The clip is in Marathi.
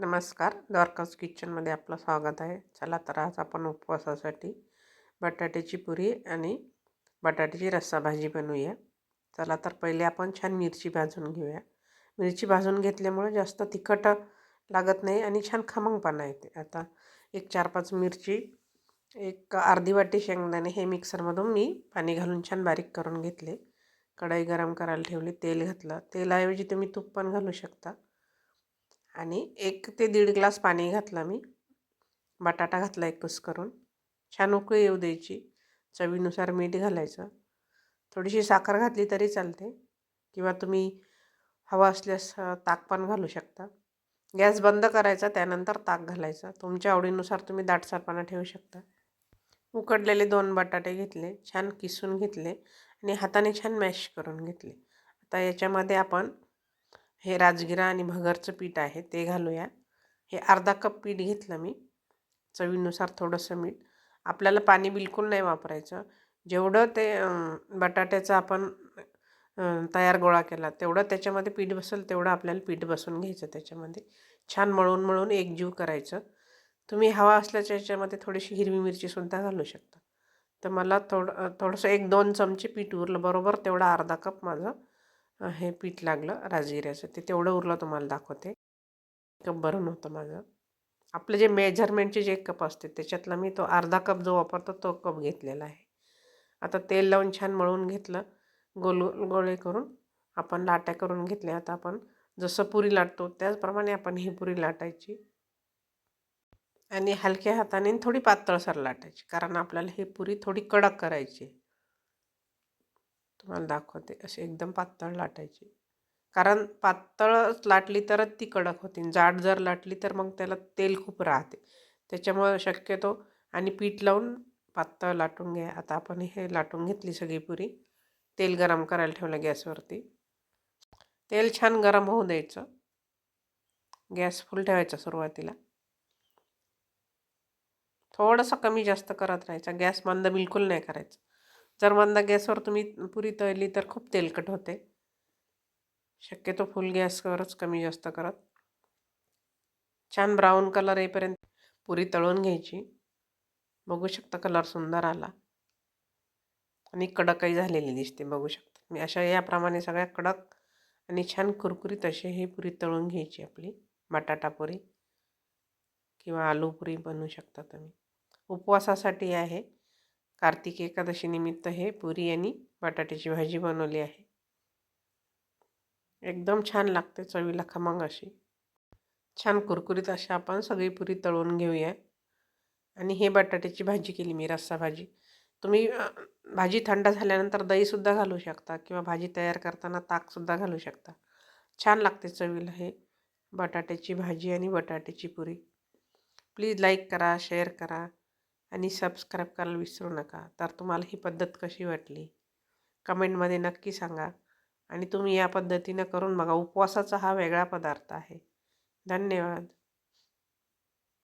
नमस्कार द्वारकाज किचनमध्ये आपलं स्वागत आहे. चला तर आज आपण उपवासासाठी बटाट्याची पुरी आणि बटाट्याची रस्सा भाजी बनवूया. चला तर पहिले आपण छान मिरची भाजून घेऊया. मिरची भाजून घेतल्यामुळे जास्त तिखट लागत नाही आणि छान खमंगपणा येते. आता एक चार पाच मिरची एक अर्धी वाटी शेंगदाणे हे मिक्सरमधून मी पाणी घालून छान बारीक करून घेतले. कढई गरम करायला ठेवली तेल घातलं. तेलाऐवजी तुम्ही तूप पण घालू शकता. आणि एक ते दीड ग्लास पाणी घातला मी. बटाटा घातला एक कुस करून. छान उकळी येऊ द्यायची. चवीनुसार मीठ घालायचं. थोडीशी साखर घातली तरी चालते. किंवा तुम्ही हवा असल्यास ताक पण घालू शकता. गॅस बंद करायचा त्यानंतर ताक घालायचा. तुमच्या आवडीनुसार तुम्ही दाटसारपणा ठेवू शकता. उकडलेले दोन बटाटे घेतले छान किसून घेतले आणि हाताने छान मॅश करून घेतले. आता याच्यामध्ये आपण हे राजगिरा आणि भगरचं पीठ आहे ते घालूया. हे अर्धा कप पीठ घेतलं मी चवीनुसार थोडंसं मीठ. आपल्याला पाणी बिलकुल नाही वापरायचं. जेवढं ते बटाट्याचं आपण तयार गोळा केला तेवढं त्याच्यामध्ये पीठ बसेल तेवढं आपल्याला पीठ बसून घ्यायचं त्याच्यामध्ये. छान मळून मळून एकजीव करायचं. तुम्ही हवा असल्याच्या याच्यामध्ये थोडीशी हिरवी मिरचीसुद्धा घालू शकता. तर मला थोडं थोडंसं एक दोन चमचे पीठ उरलं बरोबर तेवढा अर्धा कप माझं हे पीठ लागलं राजगिऱ्याचं. ते तेवढं उरलं तुम्हाला दाखवते. कप भरून होतं माझं. आपलं जे मेजरमेंटचे जे कप असते त्याच्यातला मी तो अर्धा कप जो वापरतो तो कप घेतलेला आहे. आता तेल लावून छान मळून घेतलं गोल गोळे करून आपण लाट्या करून घेतल्या. आता आपण जसं पुरी लाटतो त्याचप्रमाणे आपण ही पुरी लाटायची. आणि हलक्या हाताने थोडी पातळसर लाटायची कारण आपल्याला ही पुरी थोडी कडक करायची तुम्हाला दाखवते. असे एकदम पातळ लाटायची. कारण पातळ लाटली तरच ती कडक होती. जाड जर लाटली तर मग त्याला तेल खूप राहते. त्याच्यामुळं शक्यतो आणि पीठ लावून पातळ लाटून घ्या. आता आपण हे लाटून घेतली सगळी पुरी. तेल गरम करायला ठेवलं गॅसवरती. तेल छान गरम होऊ द्यायचं. गॅस फुल ठेवायचा सुरुवातीला. थोडंसं कमी जास्त करत राहायचं. गॅस मंद बिलकुल नाही करायचं. जर मंद गॅसवर तुम्ही पुरी तळली तर खूप तेलकट होते. शक्यतो फुल गॅसवरच कमी जास्त करत. छान ब्राऊन कलर येईपर्यंत पुरी तळून घ्यायची. बघू शकता कलर सुंदर आला. आणि कडकही झालेली दिसते बघू शकता. मी अशा याप्रमाणे सगळ्या कडक आणि छान कुरकुरीत असे ही पुरी तळून घ्यायची आपली. बटाटा पुरी किंवा आलू पुरी बनवू शकता तुम्ही. उपवासासाठी आहे. कार्तिक एकादशीनिमित्त हे पुरी आणि बटाट्याची भाजी बनवली आहे. एकदम छान लागते चवीला खमंग अशी. छान कुरकुरीत अशी आपण सगळी पुरी तळून घेऊया. आणि हे बटाट्याची भाजी केली मी रस्सा भाजी. तुम्ही भाजी थंड झाल्यानंतर दहीसुद्धा घालू शकता किंवा भाजी तयार करताना ताकसुद्धा घालू शकता. छान लागते चवीला हे बटाट्याची भाजी आणि बटाट्याची पुरी. प्लीज लाईक करा शेअर करा. आणि सबस्क्राईब करायला विसरू नका. तर तुम्हाला ही पद्धत कशी वाटली? कमेंटमध्ये नक्की सांगा. आणि तुम्ही या पद्धतीनं करून बघा. उपवासाचा हा वेगळा पदार्थ आहे. धन्यवाद.